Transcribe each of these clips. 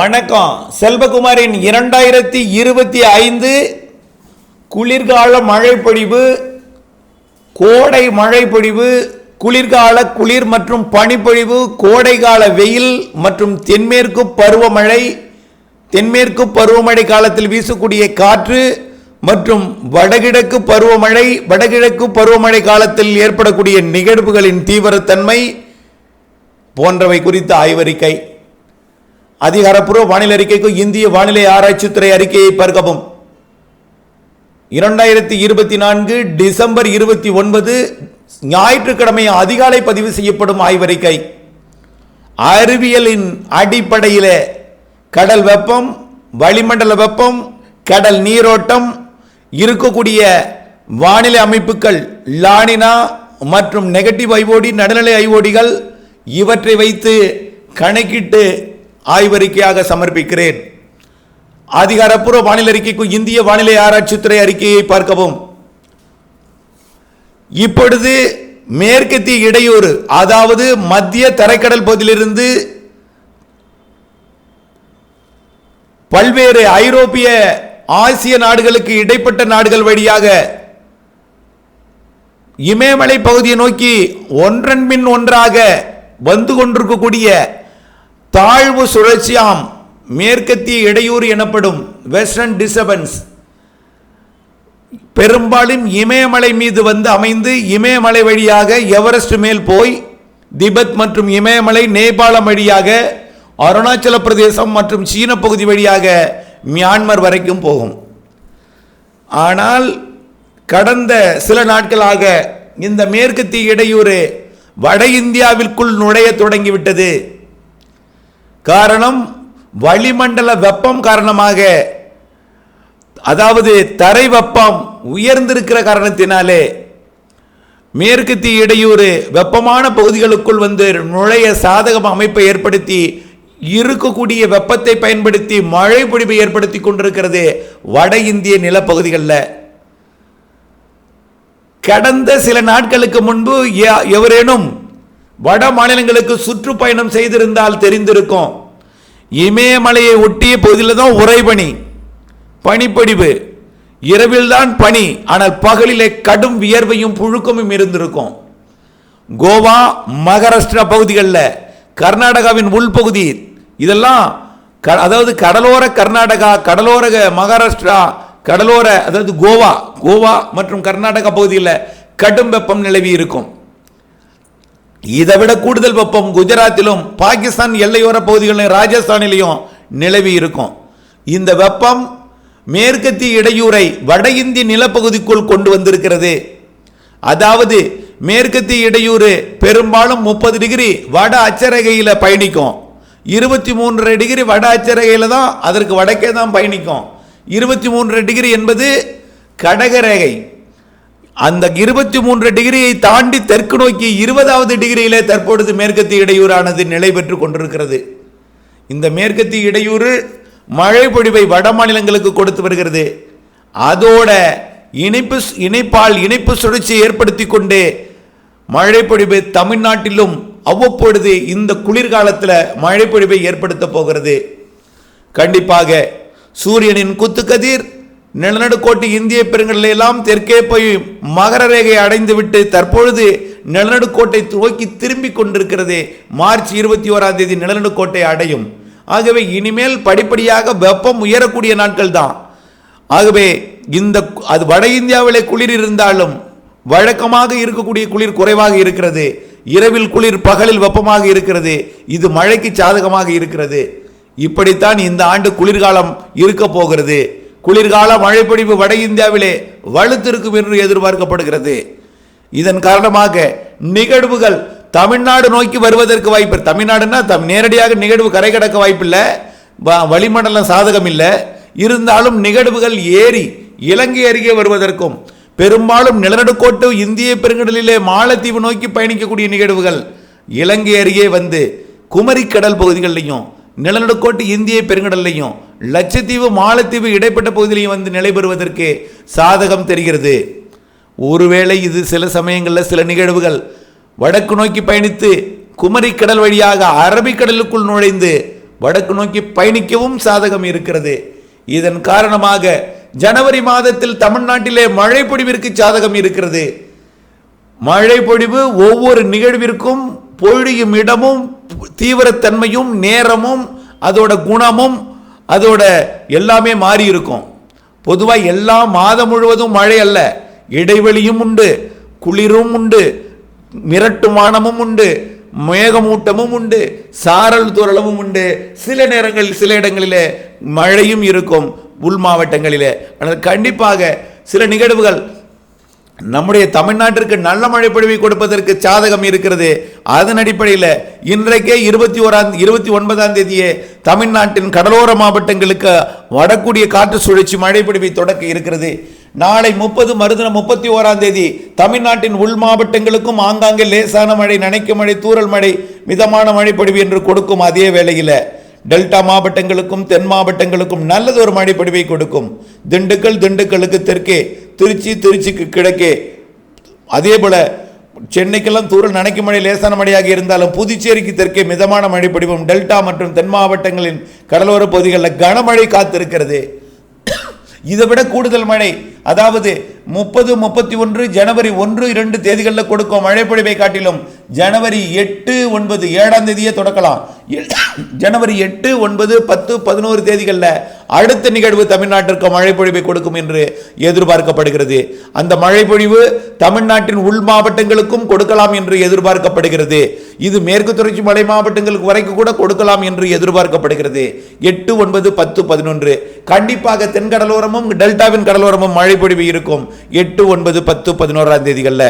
வணக்கம். செல்வகுமாரின் இரண்டாயிரத்தி இருபத்தி ஐந்து குளிர்கால மழைப்பொழிவு கோடை மழைப்பொழிவு குளிர்கால குளிர் மற்றும் பனிப்பொழிவு கோடைகால வெயில் மற்றும் தென்மேற்கு பருவமழை தென்மேற்கு பருவமழை காலத்தில் வீசக்கூடிய காற்று மற்றும் வடகிழக்கு பருவமழை வடகிழக்கு பருவமழை காலத்தில் ஏற்படக்கூடிய நிகழ்வுகளின் தீவிரத்தன்மை போன்றவை குறித்த ஆய்வறிக்கை. அதிகாரப்பூர்வ வானிலை அறிக்கைக்கு இந்திய வானிலை ஆராய்ச்சித்துறை அறிக்கையை பார்க்கவும். இரண்டாயிரத்தி இருபத்தி நான்கு டிசம்பர் இருபத்தி ஒன்பது ஞாயிற்றுக்கிழமை அதிகாலை பதிவு செய்யப்படும் ஆய்வறிக்கை. அறிவியலின் அடிப்படையில் கடல் வெப்பம் வளிமண்டல வெப்பம் கடல் நீரோட்டம் இருக்கக்கூடிய வானிலை அமைப்புகள் லானினா மற்றும் நெகட்டிவ் ஐஓடி நடுநிலை ஐஓடிகள் இவற்றை வைத்து கணக்கிட்டு ஆய்வறிக்கையாக சமர்ப்பிக்கிறேன். அதிகாரப்பூர்வ வானிலை அறிக்கைக்கு இந்திய வானிலை ஆராய்ச்சித்துறை அறிக்கையை பார்க்கவும். இப்பொழுது மேற்கத்திய இடையூறு அதாவது மத்திய தரைக்கடல் பகுதியிலிருந்து பல்வேறு ஐரோப்பிய ஆசிய நாடுகளுக்கு இடைப்பட்ட நாடுகள் வழியாக இமயமலை பகுதியை நோக்கி ஒன்றன் பின் ஒன்றாக வந்து கொண்டிருக்கக்கூடிய தாழ்வு சுழற்சியாம். மேற்கத்திய இடையூறு எனப்படும் வெஸ்டர்ன் டிஸ்டர்பன்ஸ் பெரும்பாலும் இமயமலை மீது வந்து அமைந்து இமயமலை வழியாக எவரெஸ்ட் மேல் போய் திபெத் மற்றும் இமயமலை நேபாளம் வழியாக அருணாச்சல பிரதேசம் மற்றும் சீன பகுதி வழியாக மியான்மர் வரைக்கும் போகும். ஆனால் கடந்த சில நாட்களாக இந்த மேற்கத்திய இடையூறு வட இந்தியாவிற்குள் நுழைய தொடங்கிவிட்டது. காரணம் வளிமண்டல வெப்பம் காரணமாக. அதாவது தரை வெப்பம் உயர்ந்திருக்கிற காரணத்தினாலே மேற்கத்திய இடையூறு வெப்பமான பகுதிகளுக்குள் வந்து நுழைய சாதக அமைப்பை ஏற்படுத்தி இருக்கக்கூடிய வெப்பத்தை பயன்படுத்தி மழை பொழிவை ஏற்படுத்தி கொண்டிருக்கிறது வட இந்திய நிலப்பகுதிகளில். கடந்த சில நாட்களுக்கு முன்பு எவரேனும் வட மாநிலங்களுக்கு சுற்றுப்பயணம் செய்திருந்தால் தெரிந்திருக்கும். இமயமலையை ஒட்டிய பகுதியில் தான் உறைபனி பனிப்படிவு. இரவில் தான் பனி ஆனால் பகலிலே கடும் வியர்வையும் புழுக்கமும் இருந்திருக்கும். கோவா மகாராஷ்டிரா பகுதிகளில் கர்நாடகாவின் உள்பகுதி இதெல்லாம் க- அதாவது கடலோர கர்நாடகா கடலோர மகாராஷ்டிரா கடலோர அதாவது கோவா கோவா மற்றும் கர்நாடகா பகுதியில் கடும் வெப்பம் நிலவி இருக்கும். இதை விட கூடுதல் வெப்பம் குஜராத்திலும் பாகிஸ்தான் எல்லையோர பகுதிகளிலும் ராஜஸ்தானிலையும் நிலவி இருக்கும். இந்த வெப்பம் மேற்கத்திய இடையூறை வட இந்திய நிலப்பகுதிக்குள் கொண்டு வந்திருக்கிறது. அதாவது மேற்கத்திய இடையூறு பெரும்பாலும் முப்பது டிகிரி வட அச்சரகையில் பயணிக்கும். இருபத்தி மூன்றரை டிகிரி வட அச்சரகையில் தான் அதற்கு வடக்கே தான் பயணிக்கும். இருபத்தி மூன்றரை டிகிரி என்பது கடகரேகை. அந்த இருபத்தி மூன்று டிகிரியை தாண்டி தெற்கு நோக்கி இருபதாவது டிகிரியிலே தற்பொழுது மேற்கத்திய இடையூறானது நிலை பெற்று கொண்டிருக்கிறது. இந்த மேற்கத்திய இடையூறு மழை பொழிவை வட மாநிலங்களுக்கு கொடுத்து வருகிறது. அதோட இணைப்பு இணைப்பால் இணைப்பு சுழற்சியை ஏற்படுத்தி கொண்டு மழை பொழிவு தமிழ்நாட்டிலும் அவ்வப்பொழுது இந்த குளிர்காலத்தில் மழை பொழிவை ஏற்படுத்த போகிறது. கண்டிப்பாக சூரியனின் குத்துக்கதிர் நிலநடுக்கோட்டு இந்திய பெருங்கடலையெல்லாம் தெற்கே போய் மகர ரேகையை அடைந்துவிட்டு தற்பொழுது நிலநடுக்கோட்டை துவக்கி திரும்பிக் கொண்டிருக்கிறது மார்ச் இருபத்தி ஓராம் தேதி நிலநடுக்கோட்டை அடையும். ஆகவே இனிமேல் படிப்படியாக வெப்பம் உயரக்கூடிய நாட்கள் தான். ஆகவே இந்த அது வட இந்தியாவிலே குளிர் இருந்தாலும் வழக்கமாக இருக்கக்கூடிய குளிர் குறைவாக இருக்கிறது. இரவில் குளிர் பகலில் வெப்பமாக இருக்கிறது. இது மழைக்கு சாதகமாக இருக்கிறது. இப்படித்தான் இந்த ஆண்டு குளிர்காலம் இருக்க போகிறது. குளிர்கால மழைப்பொழிவு வட இந்தியாவிலே வலுத்திருக்கும் என்று எதிர்பார்க்கப்படுகிறது. இதன் காரணமாக நிகழ்வுகள் தமிழ்நாடு நோக்கி வருவதற்கு வாய்ப்பு தமிழ்நாடுன்னா தம் நேரடியாக நிகழ்வு கரை கடக்க வாய்ப்பில்லை வ- வளிமண்டலம் சாதகம் இல்லை இருந்தாலும் நிகழ்வுகள் ஏறி இலங்கை அருகே வருவதற்கும் பெரும்பாலும் நிலநடுக்கோட்டு இந்திய பெருங்கடலிலே மாலத்தீவு நோக்கி பயணிக்கக்கூடிய நிகழ்வுகள் இலங்கை அருகே வந்து குமரிக்கடல் பகுதிகளிலையும் நிலநடுக்கோட்டு இந்திய பெருங்கடல்லையும் லட்சத்தீவு மாலத்தீவு இடைப்பட்ட பகுதியிலையும் வந்து நிலை பெறுவதற்கு சாதகம் தெரிகிறது. ஒருவேளை இது சில சமயங்களில் சில நிகழ்வுகள். வடக்கு நோக்கி பயணித்து குமரி கடல் வழியாக அரபிக்கடலுக்குள் நுழைந்து வடக்கு நோக்கி பயணிக்கவும் சாதகம் இருக்கிறது. இதன் காரணமாக ஜனவரி மாதத்தில் தமிழ்நாட்டிலே மழை பொழிவிற்கு சாதகம் இருக்கிறது. மழை பொழிவு ஒவ்வொரு நிகழ்விற்கும் பொழியும் இடமும் தீவிரத்தன்மையும் நேரமும் அதோட குணமும் அதோட எல்லாமே மாறி இருக்கும் பொதுவாக எல்லா மாதம் முழுவதும் மழை அல்ல. இடைவெளியும் உண்டு குளிரும் உண்டு மிரட்டுமானமும் உண்டு மேகமூட்டமும் உண்டு சாரல் துரளவும் உண்டு. சில நேரங்களில் சில இடங்களிலே மழையும் இருக்கும் உள் மாவட்டங்களிலே. ஆனால் கண்டிப்பாக சில நிகழ்வுகள் நம்முடைய தமிழ்நாட்டிற்கு நல்ல மழை பொழிவை கொடுப்பதற்கு சாதகம் இருக்கிறது. அதன் அடிப்படையில் இன்றைக்கே இருபத்தி ஓராம் இருபத்தி ஒன்பதாம் தேதியே தமிழ்நாட்டின் கடலோர மாவட்டங்களுக்கு வடக்கூடிய காற்று சுழற்சி மழை பொழிவை தொடக்க இருக்கிறது. நாளை முப்பது மறுதினம் முப்பத்தி ஓராம் தேதி தமிழ்நாட்டின் உள் மாவட்டங்களுக்கும் ஆங்காங்கே லேசான மழை நனைக்கும் மழை தூரல் மழை மிதமான மழை பொழிவு என்று கொடுக்கும் அதே வேளையில் டெல்டா மாவட்டங்களுக்கும் தென் மாவட்டங்களுக்கும் நல்லது மழை பொழிவை கொடுக்கும். திண்டுக்கல் திண்டுக்கலுக்கு தெற்கே திருச்சி திருச்சிக்கு கிழக்கே. அதே போல சென்னைக்கெல்லாம் தூரம் நனைக்கும் மழை லேசான மழையாக இருந்தாலும் புதுச்சேரிக்கு தெற்கே மிதமான மழை பொழிவும் டெல்டா மற்றும் தென் மாவட்டங்களின் கடலோர பகுதிகளில் கனமழை காத்திருக்கிறது. இதை விட கூடுதல் மழை அதாவது முப்பது முப்பத்தி ஒன்று ஜனவரி ஒன்று இரண்டு தேதிகளில் கொடுக்கும் மழை பொழிவை காட்டிலும் ஜனவரி எட்டு ஒன்பது ஏழாம் தேதியே தொடக்கலாம். ஜனவரி எட்டு ஒன்பது பத்து பதினோரு தேதிகளில் அடுத்த நிகழ்வு தமிழ்நாட்டிற்கு மழை பொழிவை கொடுக்கும் என்று எதிர்பார்க்கப்படுகிறது. அந்த மழை பொழிவு தமிழ்நாட்டின் உள் மாவட்டங்களுக்கும் கொடுக்கலாம் என்று எதிர்பார்க்கப்படுகிறது. இது மேற்கு தொடர்ச்சி மலை மாவட்டங்களுக்கு வரைக்கும் கூட கொடுக்கலாம் என்று எதிர்பார்க்கப்படுகிறது. எட்டு ஒன்பது பத்து பதினொன்று. கண்டிப்பாக தென்கடலோரமும் டெல்டாவின் கடலோரமும் மழை பொழிவு இருக்கும். எட்டு ஒன்பது பத்து பதினோராம் தேதிகளில்.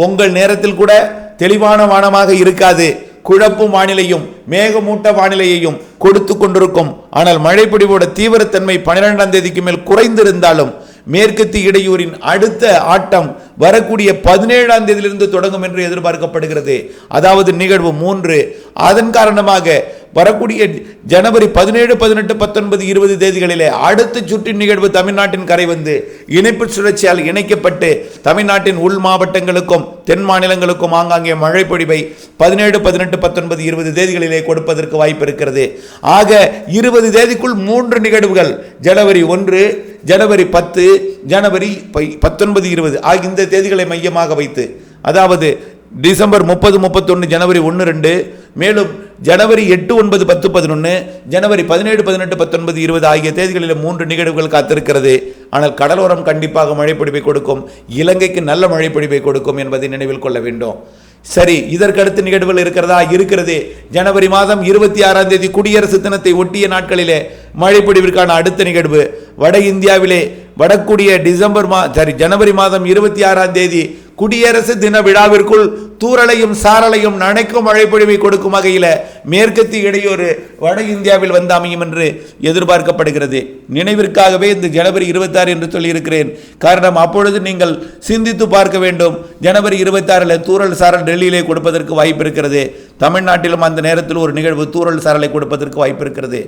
பொங்கல் நேரத்தில் கூட தெளிவான வானமாக இருக்காது. குழப்பும் வானிலையும் மேகமூட்ட வானிலையையும் கொடுத்து கொண்டிருக்கும். ஆனால் மழைப்பொழிவோட தீவிரத்தன்மை பன்னிரெண்டாம் தேதிக்கு மேல் குறைந்திருந்தாலும் மேற்கத்தி இடையூரின் அடுத்த ஆட்டம் வரக்கூடிய பதினேழாம் தேதியிலிருந்து தொடங்கும் என்று எதிர்பார்க்கப்படுகிறது. அதாவது நிகழ்வு மூன்று. அதன் காரணமாக வரக்கூடிய ஜனவரி பதினேழு பதினெட்டு பத்தொன்பது இருபது தேதிகளிலே அடுத்த சுற்றின் நிகழ்வு தமிழ்நாட்டின் கரை வந்து இணைப்பு சுழற்சியால் இணைக்கப்பட்டு தமிழ்நாட்டின் உள் மாவட்டங்களுக்கும் தென் மாநிலங்களுக்கும் ஆங்காங்கே மழை பொழிவை பதினேழு பதினெட்டு பத்தொன்பது இருபது தேதிகளிலே கொடுப்பதற்கு வாய்ப்பு இருக்கிறது. ஆக இருபது தேதிக்குள் மூன்று நிகழ்வுகள் ஜனவரி ஒன்று ஜனவரி பத்து ஜனவரி பை- பத்தொன்பது இருபது ஆகிய இந்த தேதிகளை மையமாக வைத்து அதாவது டிசம்பர் முப்பது முப்பத்தொன்று ஜனவரி ஒன்று ரெண்டு மேலும் ஜனவரி எட்டு ஒன்பது பத்து பதினொன்று ஜனவரி பதினேழு பதினெட்டு பத்தொன்பது இருபது ஆகிய தேதிகளில் மூன்று நிகழ்வுகள் காத்திருக்கிறது. ஆனால் கடலோரம் கண்டிப்பாக மழைப்பிடிப்பை கொடுக்கும் இலங்கைக்கு நல்ல மழைப்பிடிப்பை கொடுக்கும் என்பதை நினைவில் கொள்ள வேண்டும். சரி இதற்கடுத்து நிகழ்வுகள் இருக்கிறதா? இருக்கிறது. ஜனவரி மாதம் இருபத்தி ஆறாம் தேதி குடியரசு தினத்தை ஒட்டிய நாட்களிலே மழைப்பொழிவிற்கான அடுத்த நிகழ்வு. வட இந்தியாவிலே வடக்கூடிய டிசம்பர் மா சாரி ஜனவரி மாதம் இருபத்தி ஆறாம் தேதி குடியரசு தின விழாவிற்குள் தூரலையும் சாரலையும் நனைக்கும் மழைப்பொழிவை கொடுக்கும் வகையில் மேற்கத்தி இடையூறு வட இந்தியாவில் வந்து அமையும் என்று எதிர்பார்க்கப்படுகிறது. நினைவிற்காகவே இந்த ஜனவரி இருபத்தாறு என்று சொல்லியிருக்கிறேன். காரணம் அப்பொழுது நீங்கள் சிந்தித்து பார்க்க வேண்டும். ஜனவரி இருபத்தாறில் தூரல் சாரல் டெல்லியிலே கொடுப்பதற்கு வாய்ப்பு இருக்கிறது. தமிழ்நாட்டிலும் அந்த நேரத்தில் ஒரு நிகழ்வு தூரல் சாரலை கொடுப்பதற்கு வாய்ப்பு இருக்கிறது.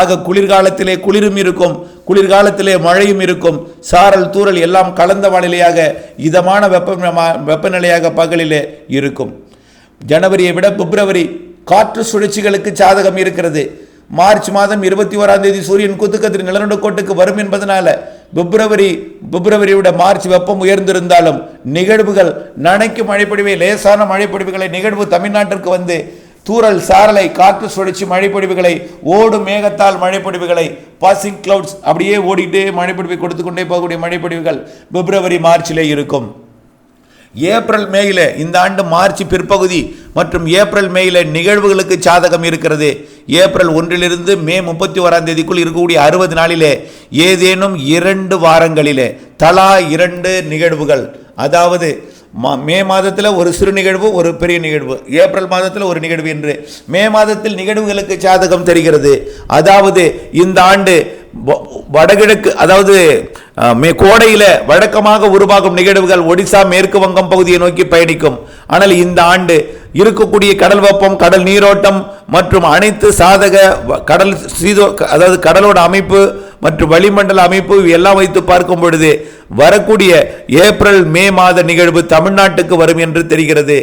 ஆக குளிர்காலத்திலே குளிரும் இருக்கும். குளிர்காலத்திலே மழையும் இருக்கும். சாரல் தூரல் எல்லாம் கலந்த வானிலையாக இதமான வெப்ப வெப்பநிலையாக பகலிலே இருக்கும். ஜனவரியை விட பிப்ரவரி காற்று சுழற்சிகளுக்கு சாதகம் இருக்கிறது. மார்ச் மாதம் இருபத்தி ஓராம் தேதி சூரியன் குத்துக்கத்தின் நிலநடுக்கோட்டுக்கு வரும் என்பதனால பிப்ரவரி பிப்ரவரியோட விட மார்ச் வெப்பம் உயர்ந்திருந்தாலும் நிகழ்வுகள் நனைக்கும் மழைப்பொழிவை லேசான மழைப்பொழிவுகளை நிகழ்வு தமிழ்நாட்டிற்கு வந்து தூறல் சாரலை காற்று சுழற்சி மழைப்பொழிவுகளை ஓடும் மேகத்தால் மழைப்பொழிவுகளை பாசிங் கிளவுட்ஸ் அப்படியே ஓடிட்டே மழைப்பொழிவை கொடுத்து கொண்டே போகக்கூடிய மழைப்பொழிவுகள் பிப்ரவரி மார்ச்சிலே இருக்கும். ஏப்ரல் மேயில இந்த ஆண்டு மார்ச் பிற்பகுதி மற்றும் ஏப்ரல் மேயில நிகழ்வுகளுக்கு சாதகம் இருக்கிறது. ஏப்ரல் ஒன்றிலிருந்து மே முப்பத்தி ஓராம் தேதிக்குள் இருக்கக்கூடிய அறுபது நாளிலே ஏதேனும் இரண்டு வாரங்களிலே தலா இரண்டு நிகழ்வுகள். அதாவது மா- மே மாதத்தில் ஒரு சிறு நிகழ்வு ஒரு பெரிய நிகழ்வு. ஏப்ரல் மாதத்தில் ஒரு நிகழ்வு என்று மே மாதத்தில் நிகழ்வுகளுக்கு சாதகம் தெரிகிறது. அதாவது இந்த ஆண்டு வடகிழக்கு அதாவது கோடையில் மே வழக்கமாக உருவாகும் நிகழ்வுகள் ஒடிசா மேற்கு வங்கம் பகுதியை நோக்கி பயணிக்கும். ஆனால் இந்த ஆண்டு இருக்கக்கூடிய கடல் வெப்பம் கடல் நீரோட்டம் மற்றும் அனைத்து சாதக வ- கடல் சீதோ அதாவது கடலோட அமைப்பு மற்றும் வளிமண்டல அமைப்பு எல்லாம் வைத்து பார்க்கும் பொழுது வரக்கூடிய ஏப்ரல் மே மாத நிகழ்வு தமிழ்நாட்டுக்கு வரும் என்று தெரிகிறது.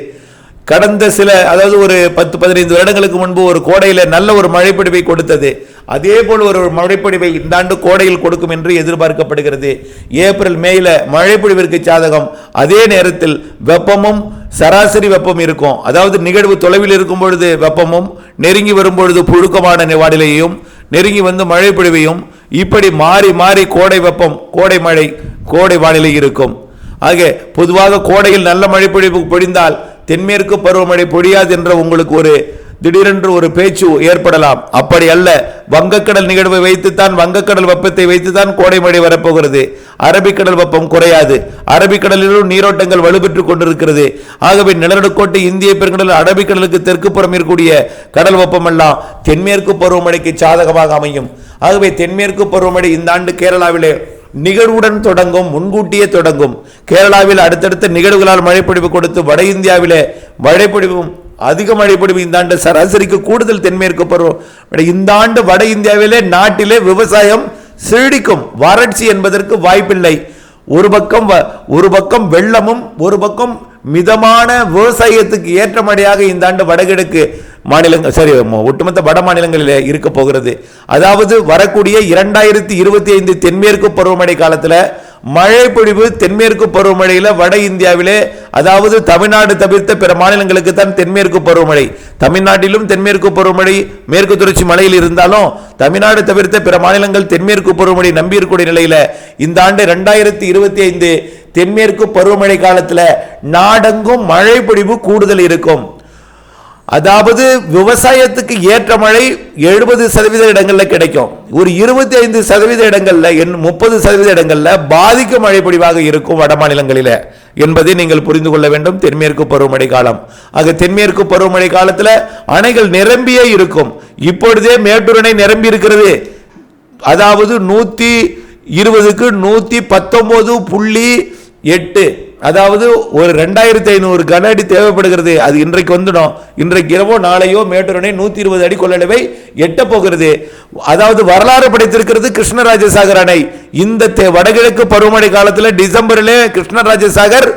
கடந்த சில அதாவது ஒரு பத்து பதினைந்து வருடங்களுக்கு முன்பு ஒரு கோடையில் நல்ல ஒரு மழைப்பொழிவை கொடுத்தது. அதே போல் ஒரு மழைப்பொழிவை இந்த ஆண்டு கோடையில் கொடுக்கும் என்று எதிர்பார்க்கப்படுகிறது. ஏப்ரல் மேயில் மழைப்பொழிவிற்கு சாதகம். அதே நேரத்தில் வெப்பமும் சராசரி வெப்பம் இருக்கும். அதாவது நிகழ்வு தொலைவில் இருக்கும் பொழுது வெப்பமும் நெருங்கி வரும்பொழுது புழுக்கமான வானிலையையும் நெருங்கி வந்து மழைப்பொழிவையும் இப்படி மாறி மாறி கோடை வெப்பம் கோடை மழை கோடை வானிலை இருக்கும். ஆக பொதுவாக கோடையில் நல்ல மழைப்பொழிவு பொழிந்தால் தென்மேற்கு பருவமழை பொழியாது என்ற உங்களுக்கு ஒரு திடீரென்று ஒரு பேச்சு ஏற்படலாம். அப்படி அல்ல. வங்கக்கடல் நிகழ்வை வைத்துத்தான் வங்கக்கடல் வெப்பத்தை வைத்துத்தான் கோடை மழை வரப்போகிறது. அரபிக்கடல் வெப்பம் குறையாது. அரபிக்கடலிலும் நீரோட்டங்கள் வலுப்பெற்றுக் கொண்டிருக்கிறது. ஆகவே நிலநடுக்கோட்டை இந்திய பெருங்கடல் அரபிக்கடலுக்கு தெற்கு புறம் இருக்கக்கூடிய கடல் வெப்பம் எல்லாம் தென்மேற்கு பருவமழைக்கு சாதகமாக அமையும். ஆகவே தென்மேற்கு பருவமழை இந்த ஆண்டு கேரளாவிலே நிகழ்வுடன் தொடங்கும் முன்கூட்டியே தொடங்கும். கேரளாவில் அடுத்தடுத்த நிகழ்வுகளால் மழைப்பொழிவு கொடுத்து வட இந்தியாவிலே மழைப்பொழிவும் அதிக மழைப்பொழிவு இந்த ஆண்டு சராசரிக்கு கூடுதல் தென்மேற்கு பருவம் இந்த ஆண்டு வட இந்தியாவிலே நாட்டிலே விவசாயம் சீடிக்கும் வறட்சி என்பதற்கு வாய்ப்பில்லை. ஒரு பக்கம் வ- ஒரு பக்கம் வெள்ளமும் ஒரு பக்கம் மிதமான விவசாயத்துக்கு ஏற்ற மழையாக இந்த ஆண்டு வடகிழக்கு மாநிலங்கள் சரி ஒட்டுமொத்த வட மாநிலங்களில் இருக்க போகிறது. அதாவது வரக்கூடிய இரண்டாயிரத்தி இருபத்தி ஐந்து தென்மேற்கு பருவமழை காலத்தில் மழை பொழிவு தென்மேற்கு பருவமழையில் வட இந்தியாவிலே அதாவது தமிழ்நாடு தவிர்த்த பிற மாநிலங்களுக்கு தான் தென்மேற்கு பருவமழை. தமிழ்நாட்டிலும் தென்மேற்கு பருவமழை மேற்கு தொடர்ச்சி மலையில் இருந்தாலும் தமிழ்நாடு தவிர்த்த பிற மாநிலங்கள் தென்மேற்கு பருவமழை நம்பியிருக்கூடிய நிலையில் இந்த ஆண்டு ரெண்டாயிரத்தி இருபத்தி ஐந்து தென்மேற்கு பருவமழை காலத்தில் நாடெங்கும் மழை பொழிவு கூடுதல் இருக்கும். அதாவது விவசாயத்துக்கு ஏற்ற மழை எழுபது சதவீத இடங்களில் கிடைக்கும். ஒரு இருபத்தி ஐந்து சதவீத இடங்களில் என் முப்பது சதவீத இடங்களில் பாதிக்கும் மழை பொழிவாக இருக்கும் வட மாநிலங்களில் என்பதை நீங்கள் புரிந்து கொள்ள வேண்டும். தென்மேற்கு பருவமழை காலம். ஆக தென்மேற்கு பருவமழை காலத்தில் அணைகள் நிரம்பியே இருக்கும். இப்பொழுதே மேட்டூர் அணை நிரம்பி இருக்கிறது. அதாவது நூற்றி இருபதுக்கு நூற்றி பத்தொம்போது புள்ளி எட்டு அதாவது ஒரு ரெண்டாயிரத்தி ஐநூறு கன அடி தேவைப்படுகிறது. அது இன்றைக்கு வந்துடும். இன்றைக்கு இரவோ நாளையோ மேட்டூரனே நூற்றி நூத்தி இருபது அடி கொள்ளளவை எட்ட போகிறது. அதாவது வரலாறு படைத்திருக்கிறது கிருஷ்ணராஜசாகர் அணை இந்த தே- வடகிழக்கு பருவமழை காலத்தில் டிசம்பரில் கிருஷ்ணராஜசாகர்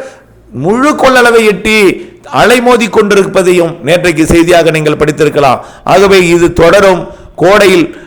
முழு கொள்ளளவை எட்டி அலைமோதி கொண்டிருப்பதையும் நேற்றைக்கு செய்தியாக நீங்கள் படித்திருக்கலாம். ஆகவே இது தொடரும். கோடையில்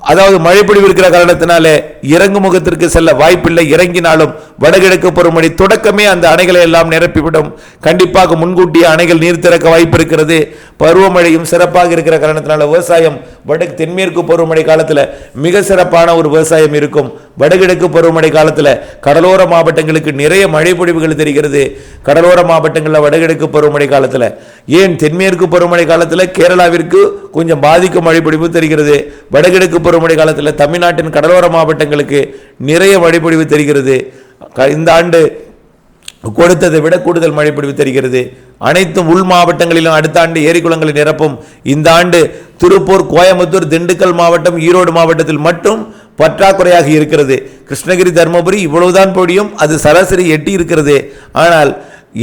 அதாவது மழைப்பொழிவு இருக்கிற காரணத்தினாலே இறங்கு முகத்திற்கு செல்ல வாய்ப்பில்லை. இறங்கினாலும் வடகிழக்கு பருவமழை தொடக்கமே அந்த அணைகளை எல்லாம் நிரப்பிவிடும். கண்டிப்பாக முன்கூட்டியே அணைகள் நீர் திறக்க வாய்ப்பு இருக்கிறது. பருவமழையும் சிறப்பாக இருக்கிற காரணத்தினால விவசாயம் வடக்கு தென்மேற்கு பருவமழை காலத்தில் மிக சிறப்பான ஒரு விவசாயம் இருக்கும். வடகிழக்கு பருவமழை காலத்தில் கடலோர மாவட்டங்களுக்கு நிறைய மழை பொழிவுகள் தெரிகிறது. கடலோர மாவட்டங்களில் வடகிழக்கு பருவமழை காலத்தில் ஏன் தென்மேற்கு பருவமழை காலத்தில் கேரளாவிற்கு கொஞ்சம் பாதிக்கும் மழை பொழிவு தெரிகிறது. வடகிழக்கு பருவமழை காலத்தில் தமிழ்நாட்டின் கடலோர எங்களுக்கு நிறைய மழைப்பொழிவு தெரிகிறது. இந்த ஆண்டு கொடுத்ததை விட கூடுதல் மழைப்பொழிவு தெரிகிறது. அனைத்தும் உள் மாவட்டங்களிலும் அடுத்த ஆண்டு ஏரிக்குளங்களை நிரப்பும். இந்த ஆண்டு திருப்பூர் கோயம்புத்தூர் திண்டுக்கல் மாவட்டம் ஈரோடு மாவட்டத்தில் மட்டும் பற்றாக்குறையாக இருக்கிறது. கிருஷ்ணகிரி தருமபுரி இவ்வளவுதான் பொடியும் அது சராசரி எட்டி இருக்கிறது. ஆனால்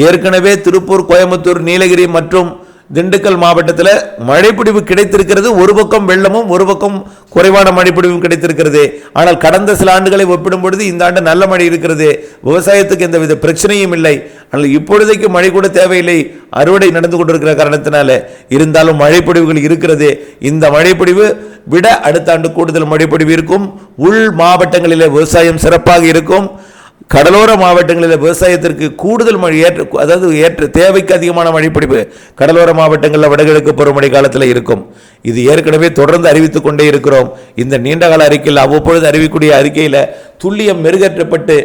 ஏற்கனவே திருப்பூர் கோயம்புத்தூர் நீலகிரி மற்றும் திண்டுக்கல் மாவட்டத்தில் மழைப்பிடிவு கிடைத்திருக்கிறது. ஒரு பக்கம் வெள்ளமும் ஒரு பக்கம் குறைவான மழைப்பிடிவும் கிடைத்திருக்கிறது. ஆனால் கடந்த சில ஆண்டுகளை ஒப்பிடும் பொழுது இந்த ஆண்டு நல்ல மழை இருக்கிறது. விவசாயத்துக்கு எந்தவித பிரச்சனையும் இல்லை. ஆனால் இப்பொழுதைக்கு மழை கூட தேவையில்லை. அறுவடை நடந்து கொண்டிருக்கிற காரணத்தினால இருந்தாலும் மழைப்பொடிவுகள் இருக்கிறது. இந்த மழைப்பொடிவு விட அடுத்த ஆண்டு கூடுதல் மழைப்பொழிவு இருக்கும். உள் மாவட்டங்களிலே விவசாயம் சிறப்பாக இருக்கும். கடலோர மாவட்டங்களில் விவசாயத்திற்கு கூடுதல் மழை ஏற்ற அதாவது ஏற்ற தேவைக்கு அதிகமான மழைப்பிடிப்பு கடலோர மாவட்டங்களில் வடகிழக்கு பருவமழை காலத்தில் இருக்கும். இது ஏற்கனவே தொடர்ந்து அறிவித்துக் கொண்டே இருக்கிறோம். இந்த நீண்டகால அறிக்கையில் அவ்வப்பொழுது அறிவிக்கூடிய அறிக்கையில் துல்லியம் மெருகேற்றப்பட்டு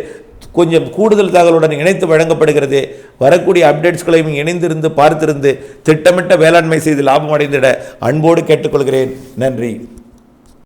கொஞ்சம் கூடுதல் தகவலுடன் இணைத்து வழங்கப்படுகிறது. வரக்கூடிய அப்டேட்ஸ்களையும் இணைந்திருந்து பார்த்திருந்து திட்டமிட்ட வேளாண்மை செய்து லாபம் அடைந்திட அன்போடு கேட்டுக்கொள்கிறேன். நன்றி.